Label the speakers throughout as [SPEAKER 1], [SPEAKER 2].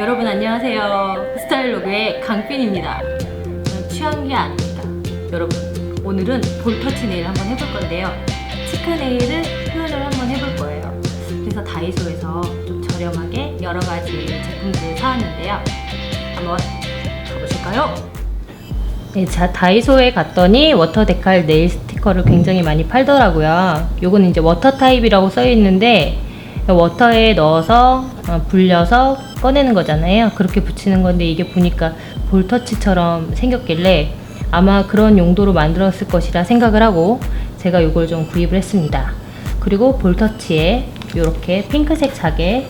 [SPEAKER 1] 여러분 안녕하세요. 스타일로그의 강빈입니다. 취한 게 아닙니다. 여러분 오늘은 볼터치 네일 한번 해볼 건데요. 치크 네일을 표현을 한번 해볼 거예요. 그래서 다이소에서 좀 저렴하게 여러 가지 제품들을 사왔는데요. 한번 가보실까요? 네, 자 다이소에 갔더니 워터 데칼 네일 스티커를 굉장히 많이 팔더라고요. 요거는 이제 워터 타입이라고 써 있는데 워터에 넣어서 어, 불려서 꺼내는 거잖아요. 그렇게 붙이는 건데 이게 보니까 볼터치처럼 생겼길래 아마 그런 용도로 만들었을 것이라 생각을 하고 제가 이걸 좀 구입을 했습니다. 그리고 볼터치에 이렇게 핑크색 자개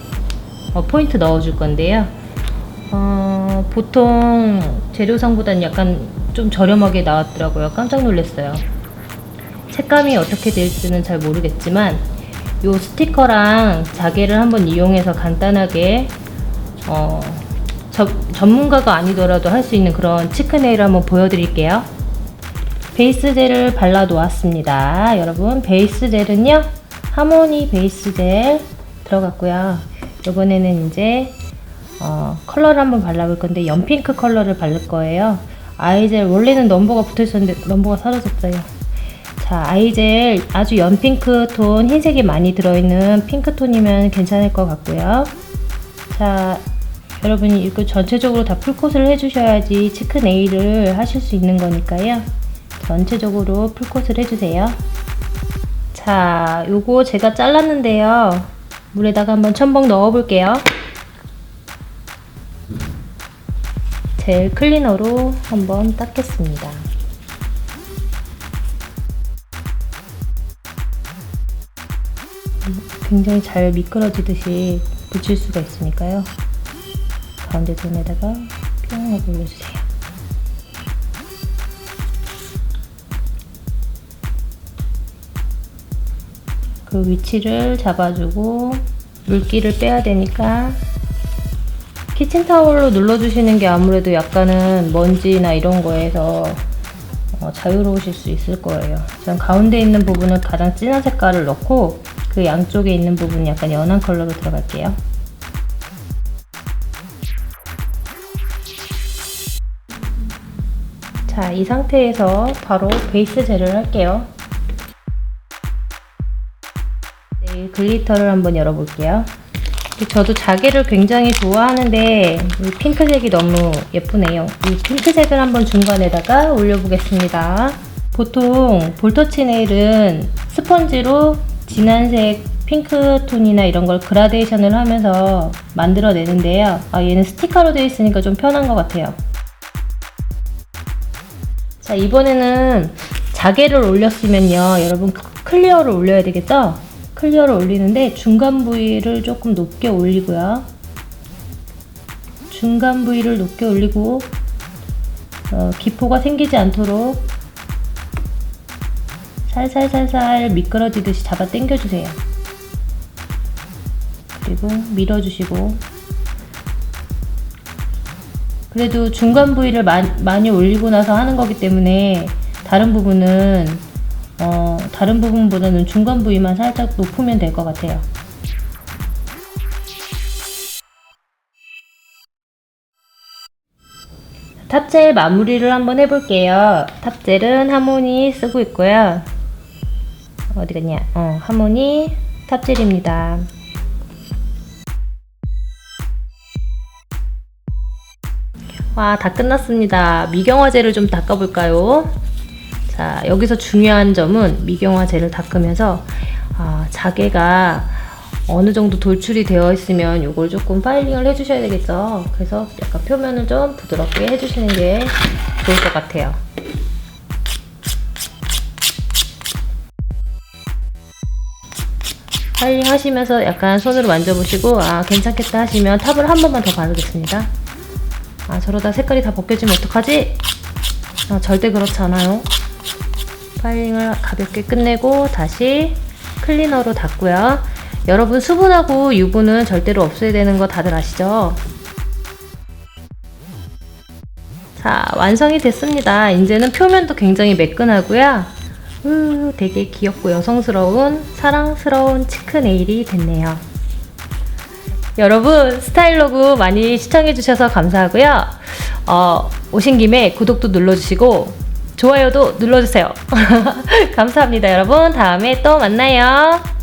[SPEAKER 1] 어, 포인트 넣어줄 건데요. 어, 보통 재료상보다는 약간 좀 저렴하게 나왔더라고요. 깜짝 놀랐어요. 색감이 어떻게 될지는 잘 모르겠지만 요 스티커랑 자개를 한번 이용해서 간단하게 어, 저, 전문가가 아니더라도 할 수 있는 그런 치크네일을 한번 보여드릴게요. 베이스 젤을 발라 놓았습니다. 여러분 베이스 젤은요 하모니 베이스 젤 들어갔고요. 이번에는 이제 어, 컬러를 한번 발라볼 건데 연핑크 컬러를 바를 거예요. 아이젤 원래는 넘버가 붙어 있었는데 넘버가 사라졌어요. 자, 아이젤 아주 연핑크 톤 흰색이 많이 들어있는 핑크 톤이면 괜찮을 것 같고요. 자, 여러분이 이거 전체적으로 다 풀코스를 해주셔야지 치크 네일을 하실 수 있는 거니까요. 전체적으로 풀코스를 해주세요. 자, 요거 제가 잘랐는데요. 물에다가 한번 첨벙 넣어볼게요. 젤 클리너로 한번 닦겠습니다. 굉장히 잘 미끄러지듯이 붙일 수가 있으니까요. 가운데 손에다가 뿅 하고 올려주세요. 그 위치를 잡아주고 물기를 빼야 되니까 키친타올로 눌러주시는 게 아무래도 약간은 먼지나 이런 거에서 어, 자유로우실 수 있을 거예요. 전 가운데 있는 부분은 가장 진한 색깔을 넣고 그 양쪽에 있는 부분 약간 연한 컬러로 들어갈게요. 자, 이 상태에서 바로 베이스 젤을 할게요. 네, 글리터를 한번 열어볼게요. 저도 자개를 굉장히 좋아하는데 이 핑크색이 너무 예쁘네요. 이 핑크색을 한번 중간에다가 올려보겠습니다. 보통 볼터치 네일은 스펀지로 진한색 핑크 톤이나 이런 걸 그라데이션을 하면서 만들어내는데요. 아, 얘는 스티커로 되어 있으니까 좀 편한 것 같아요. 자, 이번에는 자개를 올렸으면요. 여러분 클리어를 올려야 되겠죠? 클리어를 올리는데 중간 부위를 조금 높게 올리고요. 중간 부위를 높게 올리고 어, 기포가 생기지 않도록 살살살살 미끄러지듯이 잡아 당겨주세요. 그리고 밀어주시고 그래도 중간 부위를 마, 많이 올리고 나서 하는 거기 때문에 다른 부분은 어, 다른 부분보다는 중간 부위만 살짝 높으면 될 것 같아요. 탑젤 마무리를 한번 해볼게요. 탑젤은 하모니 쓰고 있고요. 어디 갔냐? 어, 하모니 탑젤입니다. 와, 다 끝났습니다. 미경화제를 좀 닦아볼까요? 자, 여기서 중요한 점은 미경화제를 닦으면서 아, 자개가 어느 정도 돌출이 되어 있으면 이걸 조금 파일링을 해주셔야 되겠죠. 그래서 약간 표면을 좀 부드럽게 해주시는 게 좋을 것 같아요. 파일링 하시면서 약간 손으로 만져보시고 아 괜찮겠다 하시면 탑을 한 번만 더 바르겠습니다. 아 저러다 색깔이 다 벗겨지면 어떡하지? 아 절대 그렇지 않아요. 파일링을 가볍게 끝내고 다시 클리너로 닦고요. 여러분 수분하고 유분은 절대로 없어야 되는 거 다들 아시죠? 자 완성이 됐습니다. 이제는 표면도 굉장히 매끈하고요. 음, 되게 귀엽고 여성스러운 사랑스러운 치크 네일이 됐네요. 여러분 스타일로그 많이 시청해주셔서 감사하고요. 어, 오신 김에 구독도 눌러주시고 좋아요도 눌러주세요. 감사합니다, 여러분. 다음에 또 만나요.